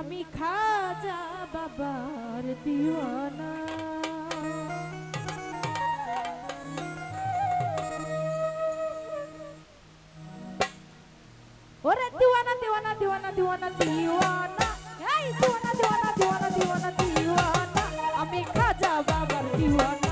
আমি খাজা বাবার দিওয়ানা। ওরে দিওয়ানা দিওয়ানা দিওয়ানা দিওয়ানা দিওয়ানা। এই দিওয়ানা দিওয়ানা দিওয়ানা দিওয়ানা দিওয়ানা। আমি খাজা বাবার দিওয়ানা।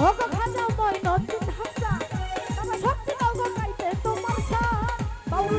ওগো খাজা ময়নদিন হাসান সত্যি নগর গাইতে তোমার সাথ বাউল